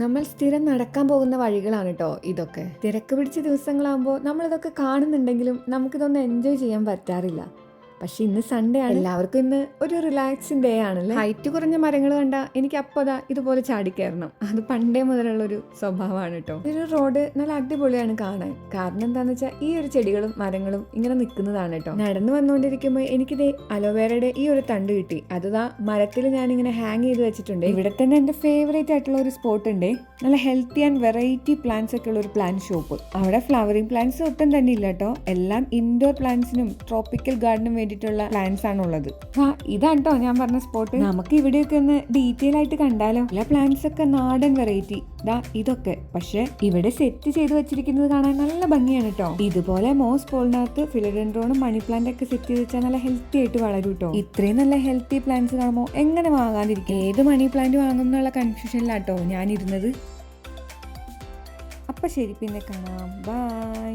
നമ്മൾ സ്ഥിരം നടക്കാൻ പോകുന്ന വഴികളാണ് കേട്ടോ ഇതൊക്കെ. തിരക്ക് പിടിച്ച ദിവസങ്ങളാകുമ്പോൾ നമ്മളിതൊക്കെ കാണുന്നുണ്ടെങ്കിലും നമുക്കിതൊന്നും എൻജോയ് ചെയ്യാൻ പറ്റാറില്ല. പക്ഷെ ഇന്ന് സൺഡേ ആണ്. എല്ലാവർക്കും ഇന്ന് ഒരു റിലാക്സിങ് ഡേ ആണല്ലേ? ഹൈറ്റ് കുറഞ്ഞ മരങ്ങൾ കണ്ട എനിക്ക് അപ്പോൾ അതാ ഇതുപോലെ ചാടിക്കയറണം അത് പണ്ടേ മുതലുള്ള ഒരു സ്വഭാവമാണ് കേട്ടോ. ഒരു റോഡ് നല്ല അടിപൊളിയാണ് കാണാൻ. കാരണം എന്താന്ന് വെച്ചാൽ ഈ ഒരു ചെടികളും മരങ്ങളും ഇങ്ങനെ നിൽക്കുന്നതാണ് കേട്ടോ. നടന്നു വന്നുകൊണ്ടിരിക്കുമ്പോൾ എനിക്കിത് അലോവേരയുടെ ഈ ഒരു തണ്ട് കിട്ടി. അതുതാ മരത്തിൽ ഞാൻ ഇങ്ങനെ ഹാങ് ചെയ്ത് വെച്ചിട്ടുണ്ട്. ഇവിടെ തന്നെ എന്റെ ഫേവറേറ്റ് ആയിട്ടുള്ള ഒരു സ്പോട്ട് ഉണ്ട്. നല്ല ഹെൽത്തി ആൻഡ് വെറൈറ്റി പ്ലാന്റ്സ് ഒക്കെ ഉള്ള ഒരു പ്ലാന്റ് ഷോപ്പ് അവിടെ ഫ്ലവറിംഗ് പ്ലാന്റ്സ് ഒട്ടും തന്നെ ഇല്ല കേട്ടോ. എല്ലാം ഇൻഡോർ പ്ലാന്റ്സിനും ട്രോപ്പിക്കൽ ഗാർഡനും വേണ്ടിയിട്ടുള്ള പ്ലാൻസ് ആണ് ഉള്ളത് ആ ഇതാണ് കേട്ടോ ഞാൻ പറഞ്ഞ സ്പോട്ട് നമുക്ക് ഇവിടെയൊക്കെ ഒന്ന് ഡീറ്റെയിൽ ആയിട്ട് കണ്ടാലോ? എല്ലാ പ്ലാന്റ്സ് ഒക്കെ നാടൻ വെറൈറ്റി ദാ ഇതൊക്കെ. പക്ഷെ ഇവിടെ സെറ്റ് ചെയ്ത് വെച്ചിരിക്കുന്നത് കാണാൻ നല്ല ഭംഗിയാണ് കേട്ടോ ഇതുപോലെ മോസ് പോളിനകത്ത് ഫിലഡൻഡ്രോണും മണി പ്ലാന്റ് ഒക്കെ സെറ്റ് ചെയ്ത് വെച്ചാൽ നല്ല ഹെൽത്തി ആയിട്ട് വളരും കേട്ടോ ഇത്രയും നല്ല ഹെൽത്തി പ്ലാന്റ്സ് കാണുമ്പോൾ എങ്ങനെ വാങ്ങാതിരിക്കും? ഏത് മണി പ്ലാന്റ് വാങ്ങും എന്നുള്ള കൺഫ്യൂഷനിലാട്ടോ ഞാനിരുന്നത്. അപ്പൊ ശരി പിന്നെ കാണാം. ബൈ